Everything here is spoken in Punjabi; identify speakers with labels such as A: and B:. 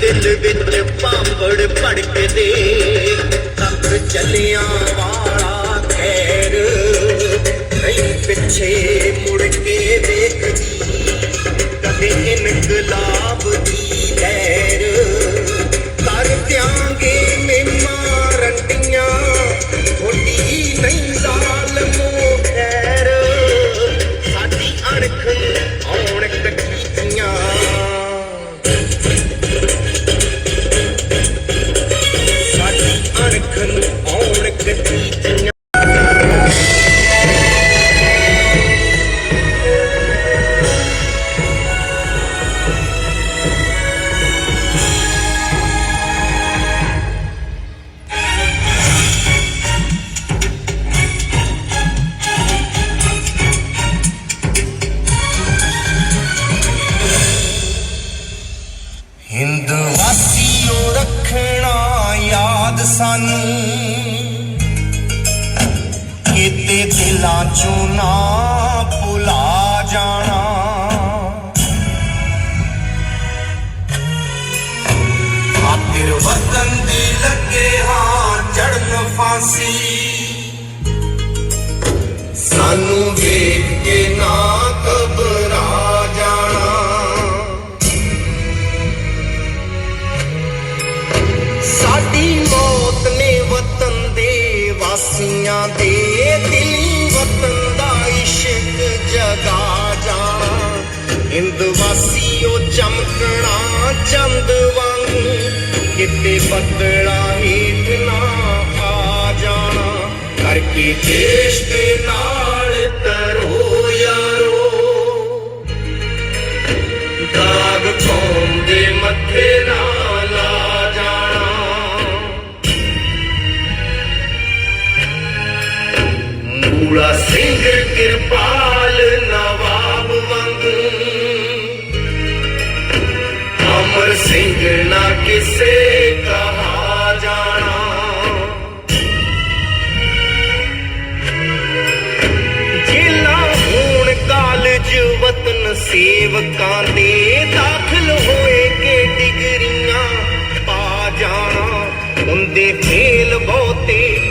A: ਦਿਲ ਵਿੱਚ ਭਾਂਬੜ ਭੜਕਦੇ ਤੱਕ ਚੱਲਿਆਂ ਵਾਲਾ ਖੈਰ ਨਹੀਂ ਪਿੱਛੇ ਮੁੜ ਕੇ ਵੇਖਦੀ ਕਦੇ ਇਨਕਲਾਬ ਦਿਲਾਂ ਨਾ ਭੁਲਾ ਜਾਣਾ। ਖਾਤਰ ਵਤਨ ਦੀ ਲੱਗੇ ਹਾਂ ਚੜਨ ਫਾਂਸੀ। ਸਾਨੂੰ ਵੇਖ ਕੇ ਨਾ ਘਬਰਾ ਜਾਣਾ। ਸਾਡੀ ਮੌਤ ਨੇ ਵਤਨ ਦੇ ਵਾਸੀਆਂ ਦੇ ਦਿਲੀ ਵਤਨ ਦਾ ਇਸ਼ਕ ਜਗਾ ਜਾਣਾ ਹਿੰਦ ਵਾਸੀਓ ਚਮਕਣਾ, ਚੰਦ ਵਾਂਗੂ ਕਿਤੇ ਬੱਦਲਾ ਹੇਠ ਨਾ ਆ ਜਾਣਾ। ਕਰਕੇ ਦੇਸ਼ ਕਿਰਪਾਲ ਨਵਾਬ ਵਾਂਗੂ। ਅਮਰ ਸਿੰਘ ਨਾ ਕਿਸੇ ਕਹਾ ਜਾਣਾ। ਜੇਲਾ ਹੁਣ ਕਾਲਜ ਵਤਨ ਸੇਵਕਾਂ ਦੇ ਦਾਖਲ ਹੋਏ ਕੇ ਡਿਗਰੀਆਂ ਪਾ ਜਾਣਾ। ਹੁੰਦੇ ਫੇਲ ਬਹੁਤੇ